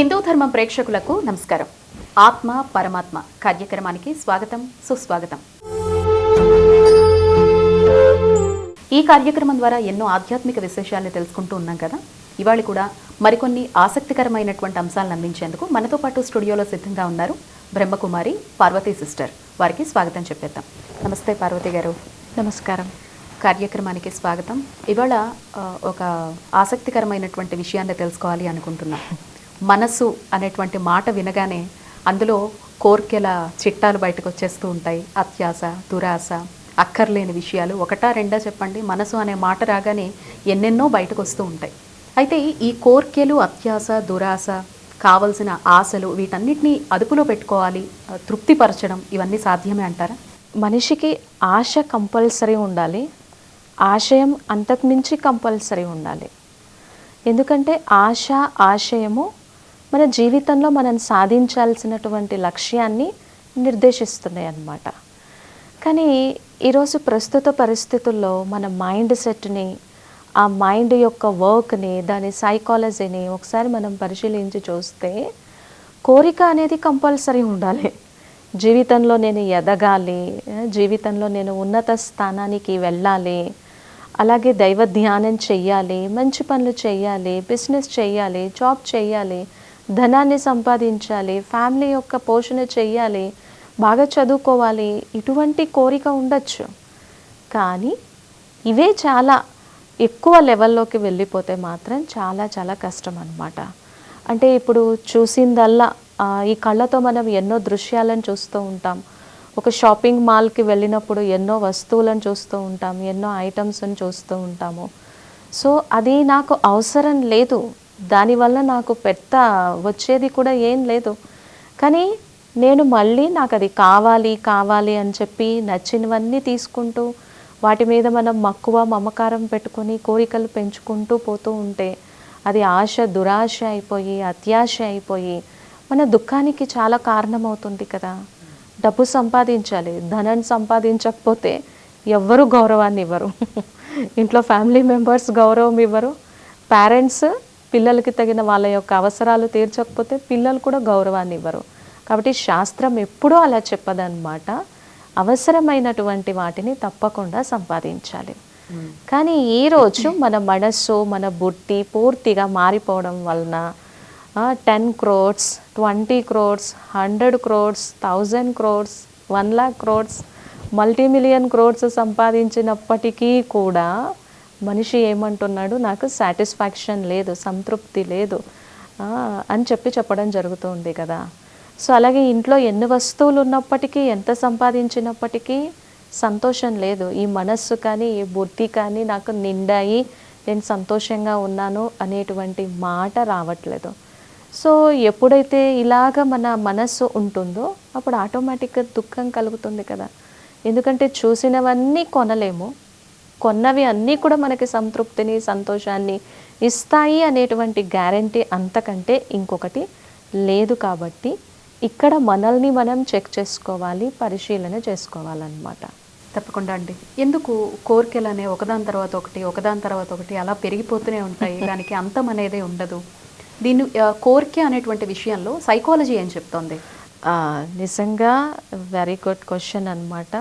హిందూ ధర్మం ప్రేక్షకులకు నమస్కారం. ఆత్మ పరమాత్మ కార్యక్రమానికి స్వాగతం సుస్వాగతం. ఈ కార్యక్రమం ద్వారా ఎన్నో ఆధ్యాత్మిక విశేషాలను తెలుసుకుంటూ ఉన్నాం కదా. ఇవాళ కూడా మరికొన్ని ఆసక్తికరమైనటువంటి అంశాలను అందించేందుకు మనతో పాటు స్టూడియోలో సిద్ధంగా ఉన్నారు బ్రహ్మకుమారి పార్వతీ సిస్టర్. వారికి స్వాగతం చెప్పేద్దాం. నమస్తే పార్వతి గారు. నమస్కారం. కార్యక్రమానికి స్వాగతం. ఇవాళ ఒక ఆసక్తికరమైనటువంటి విషయాన్ని తెలుసుకోవాలి అనుకుంటున్నాం. మనసు అనేటువంటి మాట వినగానే అందులో కోర్కెల చిట్టాలు బయటకు వచ్చేస్తూ ఉంటాయి. అత్యాస దురాశ అక్కర్లేని విషయాలు. ఒకటా రెండా చెప్పండి. మనసు అనే మాట రాగానే ఎన్నెన్నో బయటకు వస్తూ ఉంటాయి. అయితే ఈ కోర్కెలు అత్యాస దురాశ కావలసిన ఆశలు వీటన్నిటిని అదుపులో పెట్టుకోవాలి. తృప్తిపరచడం ఇవన్నీ సాధ్యమే అంటారా? మనిషికి ఆశ కంపల్సరీ ఉండాలి. ఆశయం అంతకుమించి కంపల్సరీ ఉండాలి. ఎందుకంటే ఆశ ఆశయము మన జీవితంలో మనం సాధించాల్సినటువంటి లక్ష్యాన్ని నిర్దేశిస్తున్నాయి అన్నమాట. కానీ ఈరోజు ప్రస్తుత పరిస్థితుల్లో మన మైండ్ సెట్ని ఆ మైండ్ యొక్క వర్క్ని దాని సైకాలజీని ఒకసారి మనం పరిశీలించి చూస్తే కోరిక అనేది కంపల్సరీ ఉండాలి. జీవితంలో నేను ఎదగాలి జీవితంలో నేను ఉన్నత స్థానానికి వెళ్ళాలి అలాగే దైవ ధ్యానం చెయ్యాలి మంచి పనులు చేయాలి బిజినెస్ చేయాలి జాబ్ చేయాలి ధనాన్ని సంపాదించాలి ఫ్యామిలీ యొక్క పోషణ చెయ్యాలి బాగా చదువుకోవాలి ఇటువంటి కోరిక ఉండొచ్చు. కానీ ఇవే చాలా ఎక్కువ లెవెల్లోకి వెళ్ళిపోతే మాత్రం చాలా చాలా కష్టం అన్నమాట అంటే ఇప్పుడు చూసిందల్లా ఈ కళ్ళతో మనం ఎన్నో దృశ్యాలను చూస్తూ ఉంటాం. ఒక షాపింగ్ మాల్కి వెళ్ళినప్పుడు ఎన్నో వస్తువులను చూస్తూ ఉంటాం ఎన్నో ఐటమ్స్ని చూస్తూ ఉంటాము. సో అది నాకు అవసరం లేదు. దానివల్ల నాకు పెద్ద వచ్చేది కూడా ఏం లేదు. కానీ నేను మళ్ళీ నాకు అది కావాలి కావాలి అని చెప్పి నచ్చినవన్నీ తీసుకుంటూ వాటి మీద మనం మక్కువ మమకారం పెట్టుకొని కోరికలు పెంచుకుంటూ పోతూ ఉంటే అది ఆశ దురాశ అయిపోయి అత్యాశ అయిపోయి మన దుఃఖానికి చాలా కారణమవుతుంది కదా. డబ్బు సంపాదించాలి ధనం సంపాదించకపోతే ఎవ్వరు గౌరవాన్ని ఇవ్వరు. ఇంట్లో ఫ్యామిలీ మెంబర్స్ గౌరవం ఇవ్వరు. పేరెంట్స్ పిల్లలకి తగిన వాళ్ళ యొక్క అవసరాలు తీర్చకపోతే పిల్లలు కూడా గౌరవాన్ని ఇవ్వరు. కాబట్టి శాస్త్రం ఎప్పుడూ అలా చెప్పదన్నమాట. అవసరమైనటువంటి వాటిని తప్పకుండా సంపాదించాలి. కానీ ఈరోజు మన మనస్సు మన బుద్ధి పూర్తిగా మారిపోవడం వలన ten crores twenty crores hundred crores thousand crores one lakh crores multi million crores సంపాదించినప్పటికీ కూడా మనిషి ఏమంటున్నాడు నాకు సాటిస్ఫాక్షన్ లేదు సంతృప్తి లేదు. అని చెప్పి చెప్పడం జరుగుతుంది కదా. సో అలాగే ఇంట్లో ఎన్ని వస్తువులు ఉన్నప్పటికీ ఎంత సంపాదించినప్పటికీ సంతోషం లేదు. ఈ మనస్సు కానీ ఈ బుద్ధి కానీ నాకు నిండాయి నేను సంతోషంగా ఉన్నాను అనేటువంటి మాట రావట్లేదు. సో ఎప్పుడైతే ఇలాగ మన మనస్సు ఉంటుందో అప్పుడు ఆటోమేటిక్గా దుఃఖం కలుగుతుంది కదా. ఎందుకంటే చూసినవన్నీ కొనలేము. కొన్నవి అన్నీ కూడా మనకి సంతృప్తిని సంతోషాన్ని ఇస్తాయి అనేటువంటి గ్యారంటీ అంతకంటే ఇంకొకటి లేదు కాబట్టి ఇక్కడ మనల్ని మనం చెక్ చేసుకోవాలి పరిశీలన చేసుకోవాలన్నమాట. తప్పకుండా అండి. ఎందుకు కోరికలు అనే ఒకదాని తర్వాత ఒకటి ఒకదాని తర్వాత ఒకటి అలా పెరిగిపోతూనే ఉంటాయి. దానికి అంతం అనేదే ఉండదు. దీన్ని కోరిక అనేటువంటి విషయంలో సైకాలజీ ఏం చెప్తోంది? నిజంగా వెరీ గుడ్ క్వశ్చన్ అన్నమాట.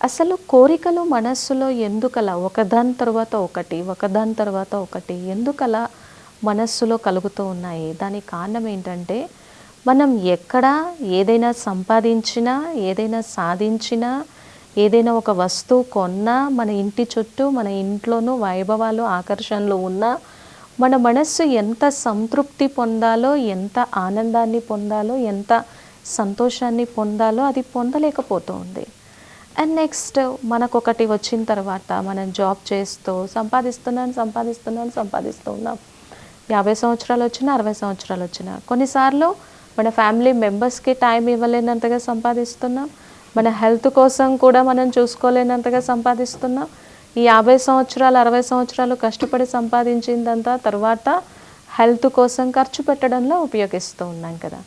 అసలు కోరికలు మనస్సులో ఎందుకలా? ఒకదాని తర్వాత ఒకటి ఒకదాని తర్వాత ఒకటి ఎందుకలా మనస్సులో కలుగుతూ ఉన్నాయి? దానికి కారణం ఏంటంటే మనం ఎక్కడ ఏదైనా సంపాదించినా ఏదైనా సాధించినా ఏదైనా ఒక వస్తువు కొన్నా మన ఇంటి చుట్టూ మన ఇంట్లోనూ వైభవాలు ఆకర్షణలు ఉన్నా మన మనస్సు ఎంత సంతృప్తి పొందాలో ఎంత ఆనందాన్ని పొందాలో ఎంత సంతోషాన్ని పొందాలో అది పొందలేకపోతుంది అండ్ నెక్స్ట్ మనకు ఒకటి వచ్చిన తర్వాత మనం జాబ్ చేస్తూ సంపాదిస్తున్నాను సంపాదిస్తున్నాను సంపాదిస్తూ ఉన్నాం యాభై సంవత్సరాలు వచ్చినా అరవై సంవత్సరాలు వచ్చినా. కొన్నిసార్లు మన ఫ్యామిలీ మెంబర్స్కి టైం ఇవ్వలేనంతగా సంపాదిస్తున్నాం. మన హెల్త్ కోసం కూడా మనం చూసుకోలేనంతగా సంపాదిస్తున్నాం. ఈ యాభై సంవత్సరాలు అరవై సంవత్సరాలు కష్టపడి సంపాదించిందంతా తర్వాత హెల్త్ కోసం ఖర్చు పెట్టడంలో ఉపయోగిస్తూ ఉన్నాం కదా.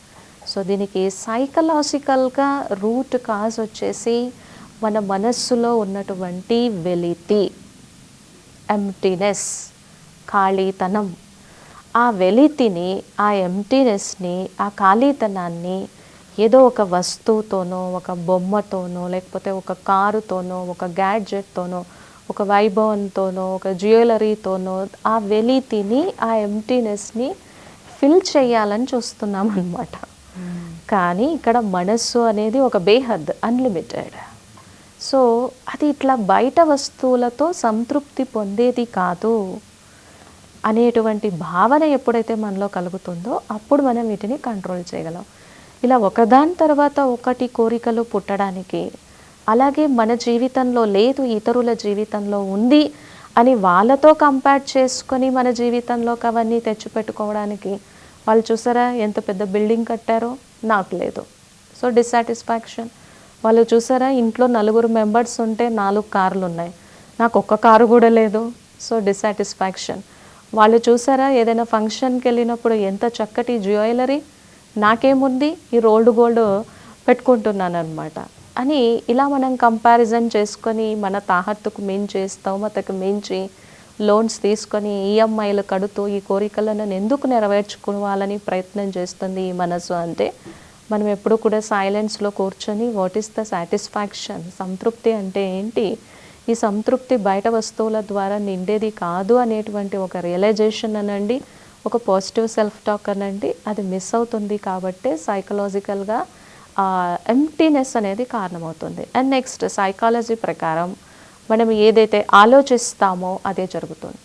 సో దీనికి సైకలాజికల్గా రూట్ కాజ్ వచ్చేసి మన మనస్సులో ఉన్నటువంటి వెలితి ఎంటీనెస్ ఖాళీతనం. ఆ వెలితిని ఆ ఎంటీనెస్ని ఆ ఖాళీతనాన్ని ఏదో ఒక వస్తువుతోనో ఒక బొమ్మతోనో లేకపోతే ఒక కారుతోనో ఒక గ్యాడ్జెట్తోనో ఒక వైభవంతోనో ఒక జ్యువెలరీతోనో ఆ వెలితిని ఆ ఎంటీనెస్ని ఫిల్ చేయాలని చూస్తున్నాం అనమాట కానీ ఇక్కడ మనస్సు అనేది ఒక బేహద్ అన్లిమిటెడ్ సో అది ఇట్లా బయట వస్తువులతో సంతృప్తి పొందేది కాదు అనేటువంటి భావన ఎప్పుడైతే మనలో కలుగుతుందో అప్పుడు మనం వీటిని కంట్రోల్ చేయగలం. ఇలా ఒకదాని తర్వాత ఒకటి కోరికలు పుట్టడానికి అలాగే మన జీవితంలో లేదు ఇతరుల జీవితంలో ఉంది అని వాళ్ళతో కంపేర్ చేసుకొని మన జీవితంలోకి అవన్నీ తెచ్చిపెట్టుకోవడానికి వాళ్ళు చూసారా ఎంత పెద్ద బిల్డింగ్ కట్టారో? నాకు లేదు. సో డిస్సాటిస్ఫాక్షన్ వాళ్ళు చూసారా? ఇంట్లో నలుగురు మెంబర్స్ ఉంటే నాలుగు కార్లు ఉన్నాయి. నాకు ఒక్క కారు కూడా లేదు. సో డిస్సాటిస్ఫాక్షన్ వాళ్ళు చూసారా? ఏదైనా ఫంక్షన్కి వెళ్ళినప్పుడు ఎంత చక్కటి జ్యువెలరీ నాకేముంది? ఈ రోల్డ్ గోల్డ్ పెట్టుకుంటున్నాను అనమాట అని ఇలా మనం కంపారిజన్ చేసుకొని మన తాహత్తుకు మించి స్తోమతకు మించి లోన్స్ తీసుకొని ఈఎంఐలు కడుతూ ఈ కోరికలను ఎందుకు నెరవేర్చుకోవాలని ప్రయత్నం చేస్తుంది ఈ మనసు అంటే మనం ఎప్పుడు కూడా సైలెన్స్లో కూర్చొని వాట్ ఈస్ ద సాటిస్ఫాక్షన్ సంతృప్తి అంటే ఏంటి? ఈ సంతృప్తి బయట వస్తువుల ద్వారా నిండేది కాదు అనేటువంటి ఒక రియలైజేషన్ అనండి ఒక పాజిటివ్ సెల్ఫ్ టాక్ అనండి అది మిస్ అవుతుంది కాబట్టి సైకలాజికల్గా ఎంటీనెస్ అనేది కారణమవుతుంది. అండ్ నెక్స్ట్ సైకాలజీ ప్రకారం మనం ఏదైతే ఆలోచిస్తామో అదే జరుగుతుంది.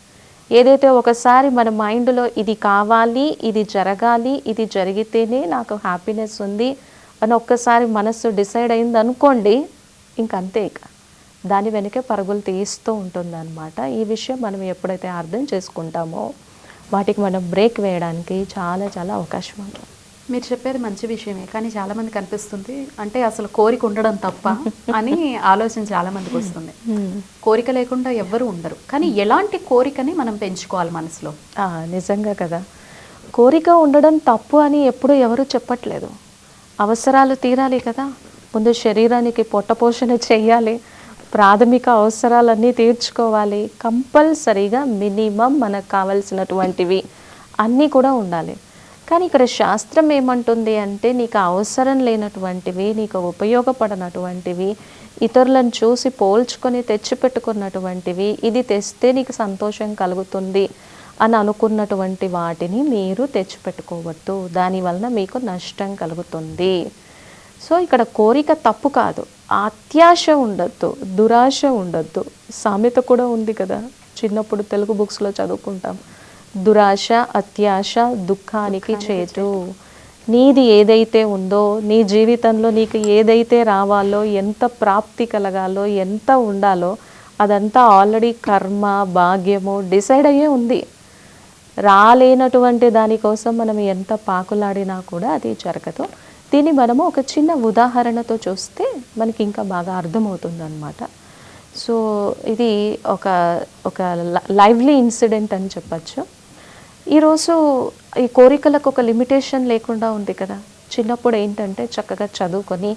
ఏదైతే ఒకసారి మన మైండ్లో ఇది కావాలి ఇది జరగాలి ఇది జరిగితేనే నాకు హ్యాపీనెస్ ఉంది అని ఒక్కసారి మనస్సు డిసైడ్ అయింది అనుకోండి ఇంకంతే ఇక. దాని వెనకే పరుగులు తీస్తూ ఉంటుందన్నమాట. ఈ విషయం మనం ఎప్పుడైతే అర్థం చేసుకుంటామో వాటికి మనం బ్రేక్ వేయడానికి చాలా చాలా అవకాశం ఉంటుంది. మీరు చెప్పేది మంచి విషయమే కానీ చాలా మంది కనిపిస్తుంది అంటే అసలు కోరిక ఉండడం తప్ప అని ఆలోచన చాలా మందికి వస్తుంది. కోరిక లేకుండా ఎవ్వరు ఉండరు. కానీ ఎలాంటి కోరికని మనం పెంచుకోవాలి మనసులో? నిజంగా కదా. కోరిక ఉండడం తప్పు అని ఎప్పుడు ఎవరు చెప్పట్లేదు. అవసరాలు తీరాలి కదా. ముందు శరీరానికి పొట్టపోషణ చేయాలి. ప్రాథమిక అవసరాలన్నీ తీర్చుకోవాలి. కంపల్సరీగా మినిమం మనకు కావలసినటువంటివి అన్నీ కూడా ఉండాలి. కానీ ఇక్కడ శాస్త్రం ఏమంటుంది అంటే నీకు అవసరం లేనటువంటివి నీకు ఉపయోగపడనటువంటివి ఇతరులను చూసి పోల్చుకొని తెచ్చిపెట్టుకున్నటువంటివి ఇది తెస్తే నీకు సంతోషం కలుగుతుంది అని అనుకున్నటువంటి వాటిని మీరు తెచ్చిపెట్టుకోవద్దు. దానివలన మీకు నష్టం కలుగుతుంది. సో ఇక్కడ కోరిక తప్పు కాదు. అత్యాశ ఉండొద్దు దురాశ ఉండొద్దు. సామెత కూడా ఉంది కదా. చిన్నప్పుడు తెలుగు బుక్స్లో చదువుకుంటాం. దురాశ అత్యాశ దుఃఖానికి చేటు నీది ఏదైతే ఉందో నీ జీవితంలో నీకు ఏదైతే రావాలో ఎంత ప్రాప్తి కలగాలో ఎంత ఉండాలో అదంతా ఆల్రెడీ కర్మ భాగ్యము డిసైడ్ అయ్యే ఉంది. రాలేనటువంటి దానికోసం మనం ఎంత పాకులాడినా కూడా అది జరగదు. దీన్ని మనము ఒక చిన్న ఉదాహరణతో చూస్తే మనకి ఇంకా బాగా అర్థమవుతుంది అనమాట సో ఇది ఒక ఒక లైవ్లీ ఇన్సిడెంట్ అని చెప్పచ్చు. ఈరోజు ఈ కోరికలకు ఒక లిమిటేషన్ లేకుండా ఉంది కదా. చిన్నప్పుడు ఏంటంటే చక్కగా చదువుకొని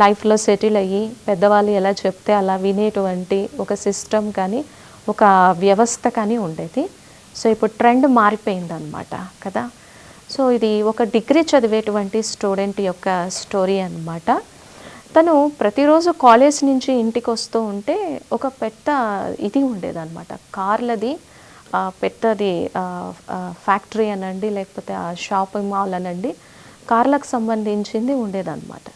లైఫ్లో సెటిల్ అయ్యి పెద్దవాళ్ళు ఎలా చెప్తే అలా వినేటువంటి ఒక సిస్టమ్ కానీ ఒక వ్యవస్థ కానీ ఉండేది. సో ఇప్పుడు ట్రెండ్ మారిపోయింది అనమాట కదా. సో ఇది ఒక డిగ్రీ చదివేటువంటి స్టూడెంట్ యొక్క స్టోరీ అనమాట తను ప్రతిరోజు కాలేజ్ నుంచి ఇంటికి వస్తూ ఉంటే ఒక పెద్ద ఇది ఉండేదన్నమాట. కార్లది పెద్దది ఫ్యాక్టరీ అనండి లేకపోతే ఆ షాపింగ్ మాల్ అనండి కార్లకు సంబంధించింది ఉండేదన్నమాట.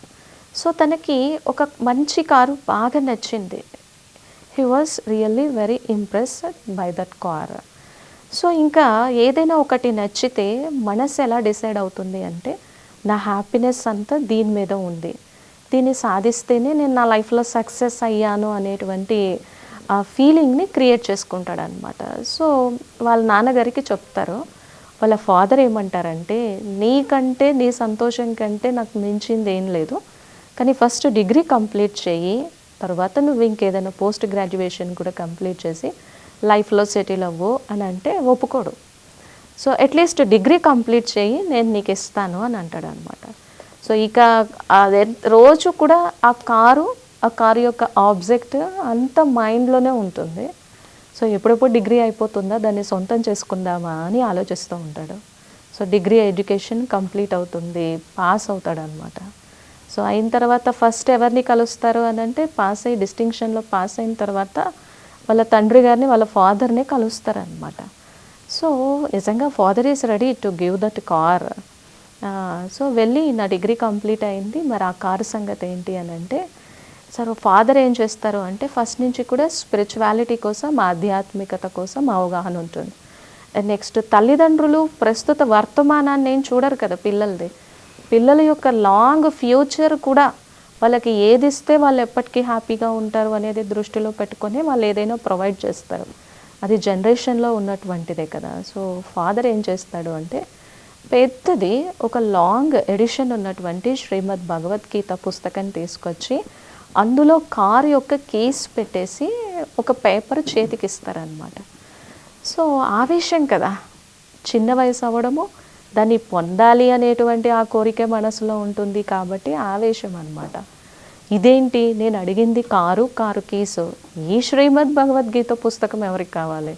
సో తనకి ఒక మంచి కారు బాగా నచ్చింది. He was really very impressed by that car so ఇంకా ఏదైనా ఒకటి నచ్చితే మనసు ఎలా డిసైడ్ అవుతుంది అంటే నా హ్యాపీనెస్ అంతా దీని మీద ఉంది. దీన్ని సాధిస్తేనే నేను నా లైఫ్లో సక్సెస్ అయ్యాను అనేటువంటి ఆ ఫీలింగ్ని క్రియేట్ చేసుకుంటాడు అనమాట సో వాళ్ళ నాన్నగారికి చెప్తారు. వాళ్ళ ఫాదర్ ఏమంటారంటే నీకంటే నీ సంతోషం కంటే నాకు మించింది ఏం లేదు. కానీ ఫస్ట్ డిగ్రీ కంప్లీట్ చేయి. తర్వాత నువ్వు ఇంకేదైనా పోస్ట్ గ్రాడ్యుయేషన్ కూడా కంప్లీట్ చేసి లైఫ్లో సెటిల్ అవ్వు అని అంటే ఒప్పుకోడు. సో అట్లీస్ట్ డిగ్రీ కంప్లీట్ చేయి నేను నీకు ఇస్తాను అని అంటాడు అనమాట సో ఇక అదే రోజు కూడా ఆ కారు ఆ కారు యొక్క ఆబ్జెక్ట్ అంత మైండ్లోనే ఉంటుంది. సో ఎప్పుడెప్పుడు డిగ్రీ అయిపోతుందా దాన్ని సొంతం చేసుకుందామా అని ఆలోచిస్తూ ఉంటాడు. సో డిగ్రీ ఎడ్యుకేషన్ కంప్లీట్ అవుతుంది పాస్ అవుతాడు అనమాట సో అయిన తర్వాత ఫస్ట్ ఎవరిని కలుస్తారు అని అంటే పాస్ అయ్యి డిస్టింక్షన్లో పాస్ అయిన తర్వాత వాళ్ళ తండ్రి గారిని వాళ్ళ ఫాదర్ని కలుస్తారనమాట సో నిజంగా father is ready to give that car. So వెళ్ళి నా డిగ్రీ కంప్లీట్ అయింది మరి ఆ కారు సంగతి ఏంటి అని అంటే సార్ ఫాదర్ ఏం చేస్తారు అంటే ఫస్ట్ నుంచి కూడా స్పిరిచువాలిటీ కోసం ఆధ్యాత్మికత కోసం అవగాహన ఉంటుంది. నెక్స్ట్ తల్లిదండ్రులు ప్రస్తుత వర్తమానాన్ని ఏం చూడరు కదా పిల్లలది. పిల్లల యొక్క లాంగ్ ఫ్యూచర్ కూడా వాళ్ళకి ఏది ఇస్తే వాళ్ళు ఎప్పటికీ హ్యాపీగా ఉంటారు అనేది దృష్టిలో పెట్టుకొని వాళ్ళు ఏదైనా ప్రొవైడ్ చేస్తారు. అది జనరేషన్లో ఉన్నటువంటిదే కదా. సో ఫాదర్ ఏం చేస్తాడు అంటే పెద్దది ఒక లాంగ్ ఎడిషన్ ఉన్నటువంటి శ్రీమద్ భగవద్గీత పుస్తకం తీసుకొచ్చి అందులో కార్ యొక్క కేస్ పెట్టేసి ఒక పేపర్ చేతికి ఇస్తారనమాట సో ఆవేశం కదా. చిన్న వయసు అవ్వడము దాన్ని పొందాలి అనేటువంటి ఆ కోరిక మనసులో ఉంటుంది కాబట్టి ఆవేశం అనమాట ఇదేంటి? నేను అడిగింది కారు కారు కేసు. ఈ శ్రీమద్ భగవద్గీత పుస్తకం ఎవరికి కావాలి?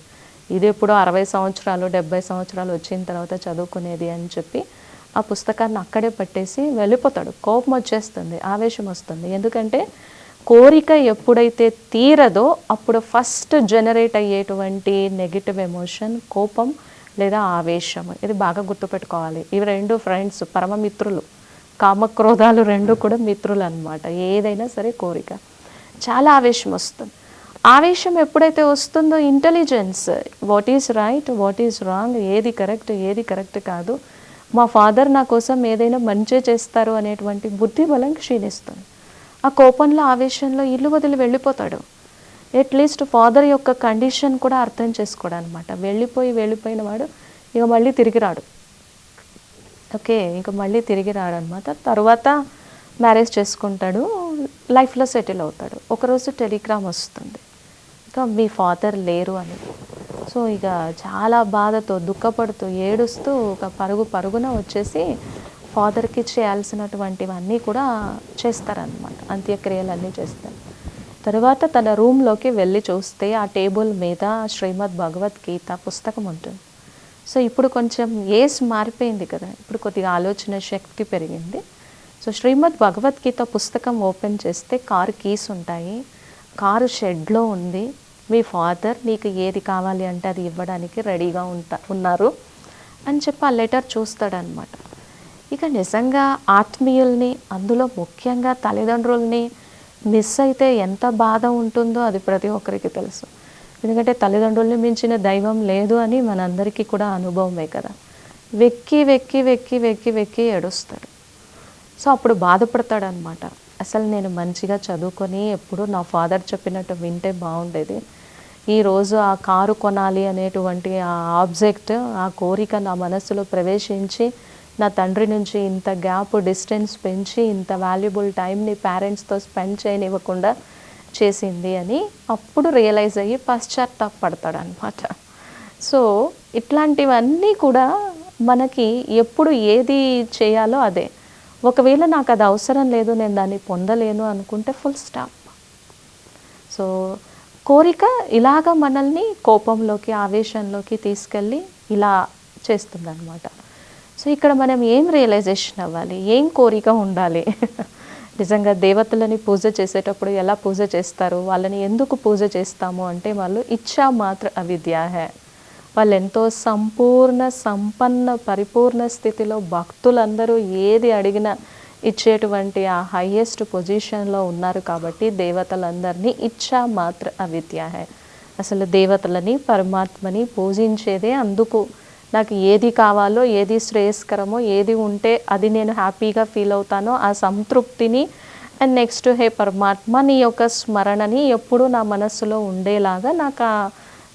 ఇది ఎప్పుడో అరవై సంవత్సరాలు డెబ్బై సంవత్సరాలు వచ్చిన తర్వాత చదువుకునేది అని చెప్పి ఆ పుస్తకాన్ని అక్కడే పట్టేసి వెళ్ళిపోతాడు. కోపం వచ్చేస్తుంది ఆవేశం వస్తుంది. ఎందుకంటే కోరిక ఎప్పుడైతే తీరదో అప్పుడు ఫస్ట్ జనరేట్ అయ్యేటువంటి నెగిటివ్ ఎమోషన్ కోపం లేదా ఆవేశం ఇది బాగా గుర్తుపెట్టుకోవాలి. ఇవి రెండు ఫ్రెండ్స్ పరమ మిత్రులు కామక్రోధాలు రెండు కూడా మిత్రులు అనమాట ఏదైనా సరే కోరిక. చాలా ఆవేశం వస్తుంది. ఆవేశం ఎప్పుడైతే వస్తుందో intelligence. What is right what is wrong ఏది కరెక్ట్ ఏది కరెక్ట్ కాదు. మా ఫాదర్ నా కోసం ఏదైనా మంచి చేస్తారు అనేటువంటి బుద్ధి బలం క్షీణిస్తుంది. ఆ కోపంలో ఆవేశంలో ఇల్లు వదిలి వెళ్ళిపోతాడు. అట్లీస్ట్ ఫాదర్ యొక్క కండిషన్ కూడా అర్థం చేసుకోడు అనమాట వెళ్ళిపోయి వెళ్ళిపోయిన వాడు ఇక మళ్ళీ తిరిగి రాడు. ఓకే ఇంకా మళ్ళీ తిరిగి రాడనమాట తర్వాత మ్యారేజ్ చేసుకుంటాడు లైఫ్లో సెటిల్ అవుతాడు. ఒకరోజు టెలిగ్రామ్ వస్తుంది. ఇంకా మీ ఫాదర్ లేరు అని. సో ఇక చాలా బాధతో దుఃఖపడుతూ ఏడుస్తూ ఒక పరుగు పరుగున వచ్చేసి ఫాదర్కి చేయాల్సినటువంటివన్నీ కూడా చేస్తారనమాట అంత్యక్రియలన్నీ చేస్తారు. తర్వాత తన రూమ్లోకి వెళ్ళి చూస్తే ఆ టేబుల్ మీద శ్రీమద్ భగవద్గీత పుస్తకం ఉంటుంది. సో ఇప్పుడు కొంచెం ఏజ్ మారిపోయింది కదా. ఇప్పుడు కొద్దిగా ఆలోచన శక్తి పెరిగింది. సో శ్రీమద్ భగవద్గీత పుస్తకం ఓపెన్ చేస్తే కార్ కీస్ ఉంటాయి. కారు షెడ్లో ఉంది. మీ ఫాదర్ నీకు ఏది కావాలి అంటే అది ఇవ్వడానికి రెడీగా ఉంటా ఉన్నారు అని చెప్పి ఆ లెటర్ చూస్తాడనమాట ఇక నిజంగా ఆత్మీయుల్ని అందులో ముఖ్యంగా తల్లిదండ్రుల్ని మిస్ అయితే ఎంత బాధ ఉంటుందో అది ప్రతి ఒక్కరికి తెలుసు. ఎందుకంటే తల్లిదండ్రుల్ని మించిన దైవం లేదు అని మనందరికీ కూడా అనుభవమే కదా. వెక్కి వెక్కి వెక్కి వెక్కి వెక్కి ఏడుస్తాడు. సో అప్పుడు బాధపడతాడు అనమాట అసలు నేను మంచిగా చదువుకొని ఎప్పుడు నా ఫాదర్ చెప్పినట్టు వింటే బాగుండేది. ఈరోజు ఆ కారు కొనాలి అనేటువంటి ఆ ఆబ్జెక్ట్ ఆ కోరిక నా మనసులో ప్రవేశించి నా తండ్రి నుంచి ఇంత గ్యాప్ డిస్టెన్స్ పెంచి ఇంత వాల్యుబుల్ టైంని పేరెంట్స్తో స్పెండ్ చేయనివ్వకుండా చేసింది అని అప్పుడు రియలైజ్ అయ్యి పశ్చాత్తాపడతాడు అనమాట సో ఇట్లాంటివన్నీ కూడా మనకి ఎప్పుడు ఏది చేయాలో అదే. ఒకవేళ నాకు అది అవసరం లేదు నేను దాన్ని పొందలేను అనుకుంటే ఫుల్ స్టాప్ సో కోరిక ఇలాగ మనల్ని కోపంలోకి ఆవేశంలోకి తీసుకెళ్ళి ఇలా చేస్తుందన్నమాట. సో ఇక్కడ మనం ఏం రియలైజేషన్ అవ్వాలి? ఏం కోరిక ఉండాలి? నిజంగా దేవతలని పూజ చేసేటప్పుడు ఎలా పూజ చేస్తారు? వాళ్ళని ఎందుకు పూజ చేస్తాము? అంటే వాళ్ళు ఇచ్చా మాత్ర అవిద్య హే. వాళ్ళు ఎంతో సంపూర్ణ సంపన్న పరిపూర్ణ స్థితిలో భక్తులందరూ ఏది అడిగినా ఇచ్చేటువంటి ఆ హయ్యెస్ట్ పొజిషన్లో ఉన్నారు కాబట్టి దేవతలందరినీ ఇచ్చా మాత్ర అవిద్య హే. అసలు దేవతలని పరమాత్మని పూజించేదే అందుకు. నాకు ఏది కావాలో ఏది శ్రేయస్కరమో ఏది ఉంటే అది నేను హ్యాపీగా ఫీల్ అవుతానో ఆ సంతృప్తిని అండ్ నెక్స్ట్ హే పరమాత్మ నీ యొక్క స్మరణని ఎప్పుడూ నా మనస్సులో ఉండేలాగా నాకు ఆ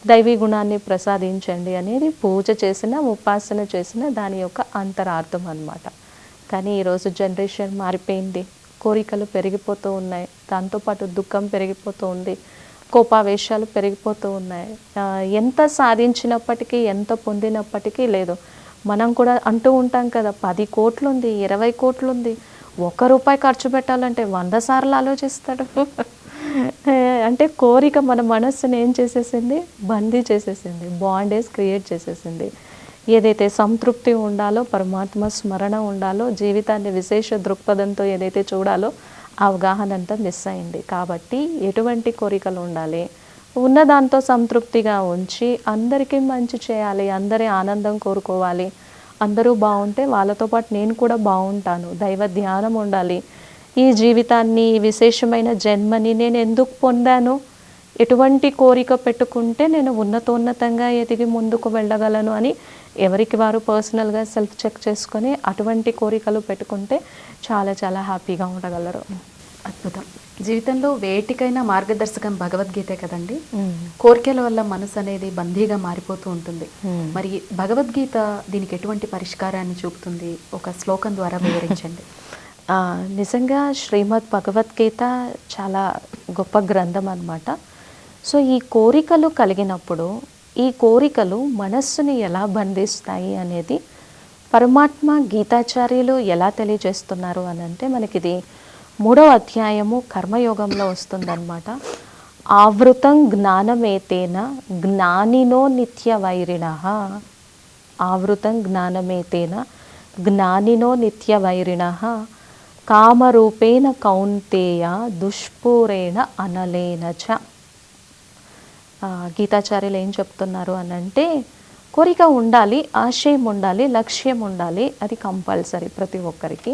దైవీ గుణాన్ని ప్రసాదించండి అనేది పూజ చేసిన ఉపాసన చేసిన దాని యొక్క అంతరార్థం అన్నమాట. కానీ ఈరోజు జనరేషన్ మారిపోయింది. కోరికలు పెరిగిపోతూ ఉన్నాయి. దాంతోపాటు దుఃఖం పెరిగిపోతూ ఉంది. కోపావేశాలు పెరిగిపోతూ ఉన్నాయి. ఎంత సాధించినప్పటికీ ఎంత పొందినప్పటికీ లేదు. మనం కూడా అంటూ ఉంటాం కదా పది కోట్లు ఉంది ఇరవై కోట్లు ఉంది ఒక్క రూపాయి ఖర్చు పెట్టాలంటే వంద సార్లు ఆలోచిస్తాడు. అంటే కోరిక మన మనస్సుని ఏం చేసేసింది? బందీ చేసేసింది. బాండేజ్ క్రియేట్ చేసేసింది. ఏదైతే సంతృప్తి ఉండాలో పరమాత్మ స్మరణ ఉండాలో జీవితాన్ని విశేష దృక్పథంతో ఏదైతే చూడాలో ఆ అవగాహన అంతా మిస్ అయింది. కాబట్టి ఎటువంటి కోరికలు ఉండాలి? ఉన్న దాంతో సంతృప్తిగా ఉంచి అందరికీ మంచి చేయాలి అందరి ఆనందం కోరుకోవాలి. అందరూ బాగుంటే వాళ్ళతో పాటు నేను కూడా బాగుంటాను. దైవ ధ్యానం ఉండాలి. ఈ జీవితాన్ని ఈ విశేషమైన జన్మని నేను ఎందుకు పొందాను? ఎటువంటి కోరిక పెట్టుకుంటే నేను ఉన్నతోన్నతంగా ఎదిగి ముందుకు వెళ్ళగలను అని ఎవరికి వారు పర్సనల్గా సెల్ఫ్ చెక్ చేసుకొని అటువంటి కోరికలు పెట్టుకుంటే చాలా చాలా హ్యాపీగా ఉండగలరు. అద్భుతం. జీవితంలో వేటికైనా మార్గదర్శకం భగవద్గీతే కదండి. కోరికల వల్ల మనసు అనేది బందీగా మారిపోతూ ఉంటుంది. మరి భగవద్గీత దీనికి ఎటువంటి పరిష్కారాన్ని చూపుతుంది? ఒక శ్లోకం ద్వారా వివరించండి. నిజంగా శ్రీమద్ భగవద్గీత చాలా గొప్ప గ్రంథం అనమాట సో ఈ కోరికలు కలిగినప్పుడు ఈ కోరికలు మనస్సుని ఎలా బంధిస్తాయి అనేది పరమాత్మ గీతాచార్యులు ఎలా తెలియజేస్తున్నారు అని అంటే మనకి ఇది మూడవ అధ్యాయము కర్మయోగంలో వస్తుందన్నమాట. ఆవృతం జ్ఞానమేతేన జ్ఞానినో నిత్య వైరిణ ఆవృతం జ్ఞానమేతేన జ్ఞానినో నిత్య వైరిణ కామరూపేణ కౌంతేయ దుష్పూరేణ అనలేన చ. గీతాచార్యులు ఏం చెప్తున్నారు అని అంటే కోరిక ఉండాలి ఆశయం ఉండాలి లక్ష్యం ఉండాలి అది కంపల్సరీ ప్రతి ఒక్కరికి.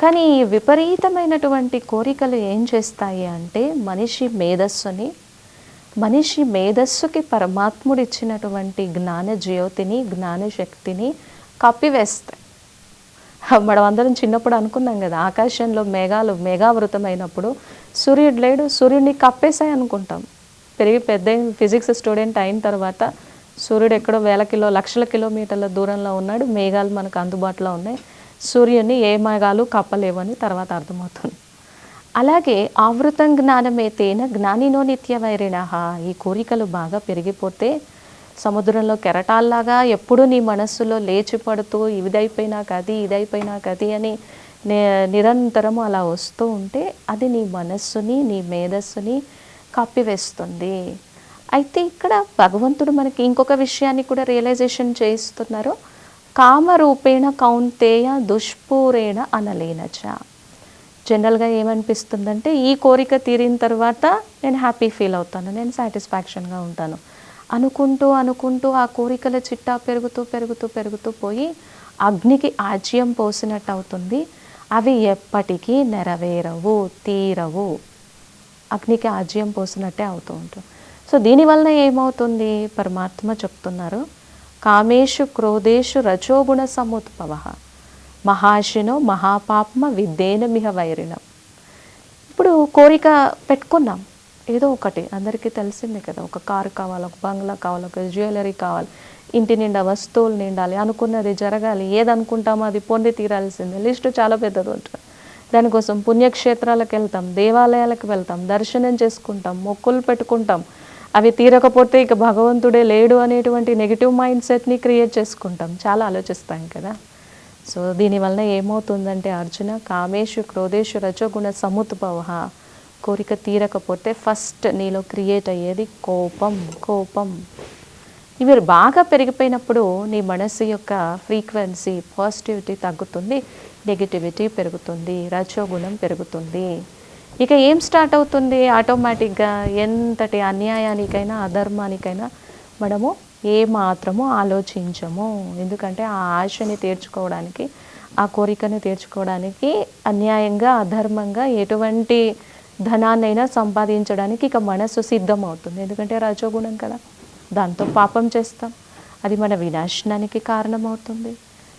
కానీ విపరీతమైనటువంటి కోరికలు ఏం చేస్తాయి అంటే మనిషి మేధస్సుని మనిషి మేధస్సుకి పరమాత్ముడు ఇచ్చినటువంటి జ్ఞాన జ్యోతిని జ్ఞాన శక్తిని కప్పివేస్తాయి. మనం అందరం చిన్నప్పుడు అనుకున్నాం కదా ఆకాశంలో మేఘాలు మేఘావృతమైనప్పుడు సూర్యుడు లేడు సూర్యుడిని కప్పేసాయి అనుకుంటాం. పెరిగి పెద్ద ఫిజిక్స్ స్టూడెంట్ అయిన తర్వాత సూర్యుడు ఎక్కడో వేల కిలో లక్షల కిలోమీటర్ల దూరంలో ఉన్నాడు మేఘాలు మనకు అందుబాటులో ఉన్నాయి. సూర్యుని ఏ మేఘాలు కప్పలేవని తర్వాత అర్థమవుతుంది. అలాగే ఆవృతం జ్ఞానమేతేన జ్ఞానినో నిత్య వైరిణ ఈ కోరికలు బాగా పెరిగిపోతే సముద్రంలో కెరటాల్లాగా ఎప్పుడు నీ మనస్సులో లేచి పడుతూ ఇదైపోయినాక అది ఇదైపోయినాక అది అని నిరంతరం అలా వస్తూ ఉంటే అది నీ మనస్సుని నీ మేధస్సుని కప్పివేస్తుంది అయితే ఇక్కడ భగవంతుడు మనకి ఇంకొక విషయాన్ని కూడా రియలైజేషన్ చేయిస్తున్నారు. కామరూపేణ కౌంతేయ దుష్పూరేణ అనలేనచ. జనరల్గా ఏమనిపిస్తుందంటే ఈ కోరిక తీరిన తర్వాత నేను హ్యాపీ ఫీల్ అవుతాను నేను సాటిస్ఫాక్షన్గా ఉంటాను. అనుకుంటూ అనుకుంటూ ఆ కోరికల చిట్టా పెరుగుతూ పెరుగుతూ పెరుగుతూ పోయి అగ్నికి ఆజ్యం పోసినట్టు అవుతుంది అవి ఎప్పటికీ నెరవేరవు తీరవు. అగ్నికి ఆజ్యం పోసినట్టే అవుతూ ఉంటుంది. సో దీనివలన ఏమవుతుంది? పరమాత్మ చెప్తున్నారు. కామేషు క్రోధేషు రజోగుణ సముద్భవ. మహాశినో మహాపాప్మ విద్యేన మిహ వైరిణం ఇప్పుడు కోరిక పెట్టుకున్నాం. ఏదో ఒకటి. అందరికీ తెలిసిందే కదా ఒక కారు కావాలి ఒక బంగ్లా కావాలి ఒక జ్యువెలరీ కావాలి. ఇంటి నిండా వస్తువులు నిండాలి అనుకున్నది జరగాలి ఏది అనుకుంటామో అది పొంది తీరాల్సిందే. లిస్టు చాలా పెద్దది ఉంటుంది. దానికోసం పుణ్యక్షేత్రాలకు వెళ్తాం దేవాలయాలకు వెళ్తాం దర్శనం చేసుకుంటాం మొక్కులు పెట్టుకుంటాం. అవి తీరకపోతే ఇక భగవంతుడే లేడు అనేటువంటి నెగిటివ్ మైండ్ సెట్ని క్రియేట్ చేసుకుంటాం. చాలా ఆలోచిస్తాం కదా. సో దీనివల్ల ఏమవుతుందంటే అర్జున కామేషు క్రోధేషు రజోగుణ సముద్భవ కోరిక తీరకపోతే ఫస్ట్ నీలో క్రియేట్ అయ్యేది కోపం కోపం. ఇవి బాగా పెరిగిపోయినప్పుడు నీ మనసు యొక్క ఫ్రీక్వెన్సీ పాజిటివిటీ తగ్గుతుంది నెగిటివిటీ పెరుగుతుంది రజోగుణం పెరుగుతుంది. ఇక ఏం స్టార్ట్ అవుతుంది? ఆటోమేటిక్గా ఎంతటి అన్యాయానికైనా అధర్మానికైనా మనము ఏ మాత్రము ఆలోచించము. ఎందుకంటే ఆ ఆశని తీర్చుకోవడానికి ఆ కోరికను తీర్చుకోవడానికి అన్యాయంగా అధర్మంగా ఎటువంటి ధనాన్నైనా సంపాదించడానికి ఇక మనసు సిద్ధమవుతుంది. ఎందుకంటే రజోగుణం కదా. దాంతో పాపం చేస్తాం. అది మన వినాశనానికి కారణమవుతుంది.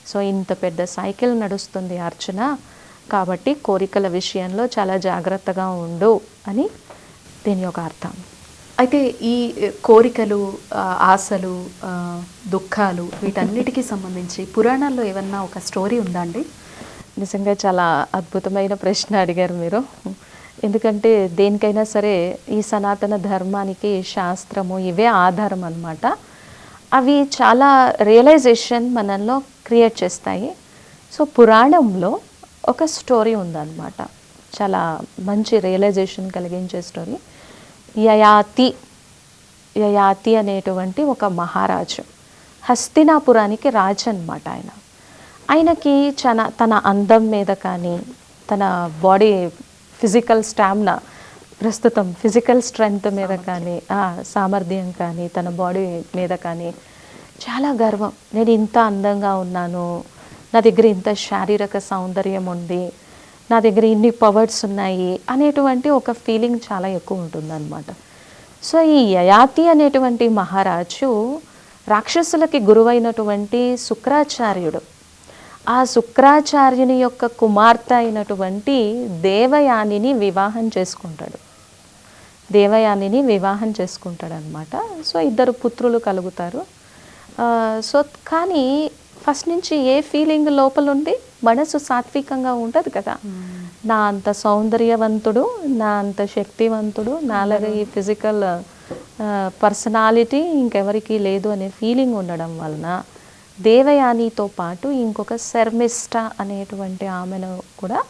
సో ఇంత పెద్ద సైకిల్ నడుస్తుంది అర్చన. కాబట్టి కోరికల విషయంలో చాలా జాగ్రత్తగా ఉండు అని దీని యొక్క అర్థం. అయితే ఈ కోరికలు ఆశలు దుఃఖాలు వీటన్నిటికీ సంబంధించి పురాణాల్లో ఏమన్నా ఒక స్టోరీ ఉందా అండి? నిజంగా చాలా అద్భుతమైన ప్రశ్న అడిగారు మీరు. ఎందుకంటే దేనికైనా సరే ఈ సనాతన ధర్మానికి శాస్త్రము ఇవే ఆధారం అనమాట అవి చాలా రియలైజేషన్ మనల్లో క్రియేట్ చేస్తాయి. సో పురాణంలో ఒక స్టోరీ ఉందన్నమాట. చాలా మంచి రియలైజేషన్ కలిగించే స్టోరీ యయాతి యయాతి అనేటువంటి ఒక మహారాజు. హస్తినాపురానికి రాజు అనమాట ఆయన. ఆయనకి చాలా తన అందం మీద కానీ తన బాడీ ఫిజికల్ స్టామినా ప్రస్తుతం ఫిజికల్ స్ట్రెంగ్త్ మీద కానీ సామర్థ్యం కానీ తన బాడీ మీద కానీ చాలా గర్వం. నేను ఇంత అందంగా ఉన్నాను నా దగ్గర ఇంత శారీరక సౌందర్యం ఉంది నా దగ్గర ఇన్ని పవర్స్ ఉన్నాయి అనేటువంటి ఒక ఫీలింగ్ చాలా ఎక్కువ ఉంటుందన్నమాట. సో ఈ యయాతి అనేటువంటి మహారాజు రాక్షసులకి గురువైనటువంటి శుక్రాచార్యుడు ఆ శుక్రాచార్యుని యొక్క కుమార్తె అయినటువంటి దేవయానిని వివాహం చేసుకుంటాడు. దేవయానిని వివాహం చేసుకుంటాడు అనమాట సో ఇద్దరు పుత్రులు కలుగుతారు. సో కానీ ఫస్ట్ నుంచి ఏ ఫీలింగ్ లోపల ఉంది మనసు సాత్వికంగా ఉంటుంది కదా. నా అంత సౌందర్యవంతుడు నా అంత శక్తివంతుడు నాలాగా ఈ ఫిజికల్ పర్సనాలిటీ ఇంకెవరికి లేదు అనే ఫీలింగ్ ఉండడం వలన దేవయానితో పాటు ఇంకొక శర్మిష్ట అనేటువంటి ఆమెను కూడా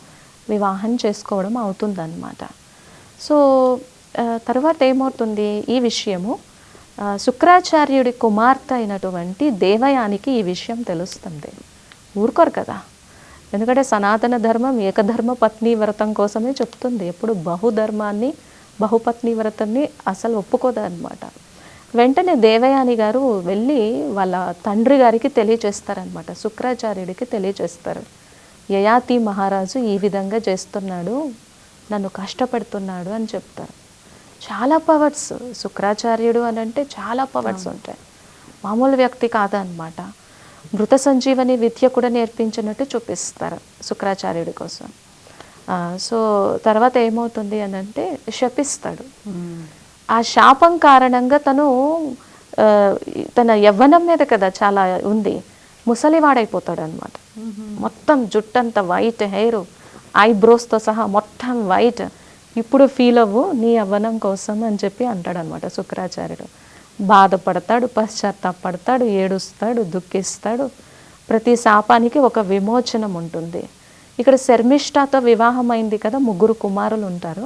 వివాహం చేసుకోవడం అవుతుందన్నమాట. సో తర్వాత ఏమవుతుంది? ఈ విషయము శుక్రాచార్యుడి కుమార్తె అయినటువంటి దేవయానికి ఈ విషయం తెలుస్తుంది. ఊరుకోరు కదా? ఎందుకంటే సనాతన ధర్మం ఏకధర్మ పత్ని వ్రతం కోసమే చెప్తుంది. ఎప్పుడు బహుధర్మాన్ని బహుపత్ని వ్రతాన్ని అసలు ఒప్పుకోదన్నమాట. వెంటనే దేవయాని గారు వెళ్ళి వాళ్ళ తండ్రి గారికి తెలియచేస్తారనమాట శుక్రాచార్యుడికి తెలియచేస్తారు. యయాతి మహారాజు ఈ విధంగా చేస్తున్నాడు నన్ను కష్టపెడుతున్నాడు అని చెప్తారు. చాలా పవర్స్ శుక్రాచార్యుడు అని అంటే చాలా పవర్స్ ఉంటాయి. మామూలు వ్యక్తి కాదనమాట మృత సంజీవని విద్య కూడా నేర్పించినట్టు చూపిస్తారు శుక్రాచార్యుడి కోసం. సో తర్వాత ఏమవుతుంది అని అంటే శపిస్తాడు. ఆ శాపం కారణంగా తను తన యవ్వనం మీద కదా చాలా ఉంది. ముసలివాడైపోతాడు అనమాట మొత్తం జుట్టంతా వైట్ హెయిర్ ఐబ్రోస్తో సహా మొత్తం వైట్. ఇప్పుడు ఫీల్ అవ్వు నీ యవ్వనం కోసం అని చెప్పి అంటాడు అనమాట శుక్రాచార్యుడు. బాధపడతాడు పశ్చాత్తాపడతాడు ఏడుస్తాడు దుఃఖిస్తాడు. ప్రతి శాపానికి ఒక విమోచనం ఉంటుంది. ఇక్కడ శర్మిష్ఠతో వివాహం అయింది కదా ముగ్గురు కుమారులు ఉంటారు.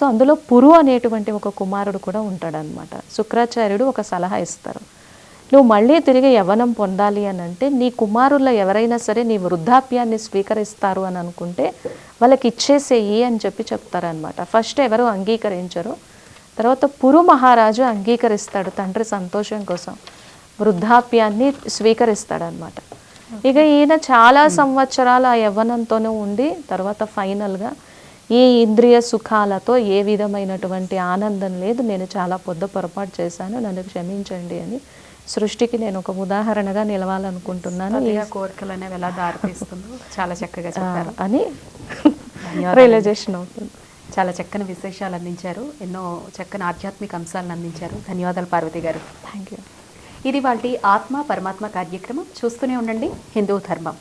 సో అందులో పురు అనేటువంటి ఒక కుమారుడు కూడా ఉంటాడనమాట శుక్రాచార్యుడు ఒక సలహా ఇస్తారు. నువ్వు మళ్ళీ తిరిగి యవ్వనం పొందాలి అని అంటే నీ కుమారుల్లో ఎవరైనా సరే నీ వృద్ధాప్యాన్ని స్వీకరిస్తారు అని అనుకుంటే వాళ్ళకి ఇచ్చేసేయి అని చెప్పి చెప్తారనమాట ఫస్ట్ ఎవరు అంగీకరించరు. తర్వాత పురు మహారాజు అంగీకరిస్తాడు తండ్రి సంతోషం కోసం. వృద్ధాప్యాన్ని స్వీకరిస్తాడనమాట ఇక ఈయన చాలా సంవత్సరాలు ఆ యవ్వనంతోనే ఉండి తర్వాత ఫైనల్గా ఈ ఇంద్రియ సుఖాలతో ఏ విధమైనటువంటి ఆనందం లేదు. నేను చాలా పొద్దు పొరపాటు చేశాను. నన్ను క్షమించండి అని సృష్టికి నేను ఒక ఉదాహరణగా నిలవాలనుకుంటున్నాను. కోరికలు అనేవి ఎలా దారితీస్తుందో చాలా చక్కగా చెప్పారు. అని. రియలైజేషన్ అవుతుంది. చాలా చక్కని విశేషాలు అందించారు. ఎన్నో చక్కని ఆధ్యాత్మిక అంశాలను అందించారు. ధన్యవాదాలు పార్వతి గారు. థ్యాంక్ యూ ఇది వాళ్ళ ఆత్మ పరమాత్మ కార్యక్రమం. చూస్తూనే ఉండండి. హిందూ ధర్మం.